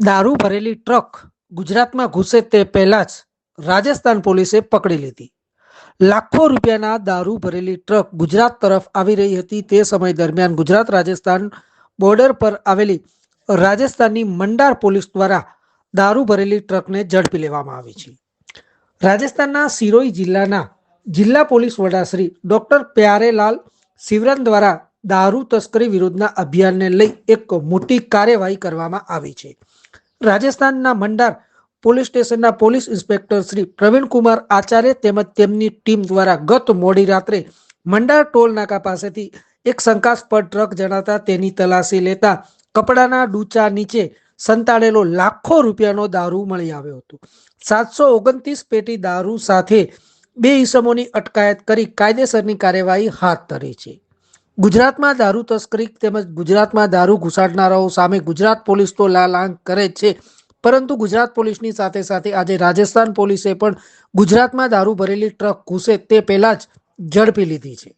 દારૂ ભરેલી ટ્રક ગુજરાતમાં ઘૂસે તે પહેલા જ રાજસ્થાન પોલીસે પકડી લીધી. લાખો રૂપિયાના દારૂ ભરેલી ટ્રક ગુજરાત તરફ આવી રહી હતી. તે સમય દરમિયાન ગુજરાત રાજસ્થાન બોર્ડર પર આવેલી રાજસ્થાનની મંડાર પોલીસ દ્વારા દારૂ ભરેલી ટ્રકને ઝડપી લેવામાં આવી છે. રાજસ્થાનના સિરોઈ જિલ્લાના જિલ્લા પોલીસ વડા શ્રી ડોક્ટર પ્યારેલાલ શિવરન દ્વારા દારૂ તસ્કરી વિરુદ્ધના અભિયાનને લઈ એક મોટી કાર્યવાહી કરવામાં આવી છે. રાજસ્થાનના મંડાર પોલીસ સ્ટેશનના પોલીસ ઇન્સ્પેક્ટર શ્રી પ્રવીણકુમાર આચાર્ય તેમજ તેમની ટીમ દ્વારા ગત મોડી રાત્રે મંડાર ટોલ નાકા પાસેથી એક શંકાસ્પદ ટ્રક જણાતા તેની તલાશી લેતા કપડાના ડૂચા નીચે સંતાડેલો લાખો રૂપિયાનો દારૂ મળી આવ્યો હતો. સાતસો ઓગણત્રીસ પેટી દારૂ સાથે બે ઈસમોની અટકાયત કરી કાયદેસરની કાર્યવાહી હાથ ધરી છે. ગુજરાતમાં દારૂ તસ્કરી તેમજ ગુજરાતમાં દારૂ ઘુસાડનારાઓ સામે ગુજરાત પોલીસ તો લાલાંગ કરે છે. પરંતુ ગુજરાત પોલીસની સાથે સાથે આજે રાજસ્થાન પોલીસે પણ ગુજરાતમાં દારૂ ભરેલી ટ્રક ઘૂસે તે પહેલા જ ઝડપી લીધી છે.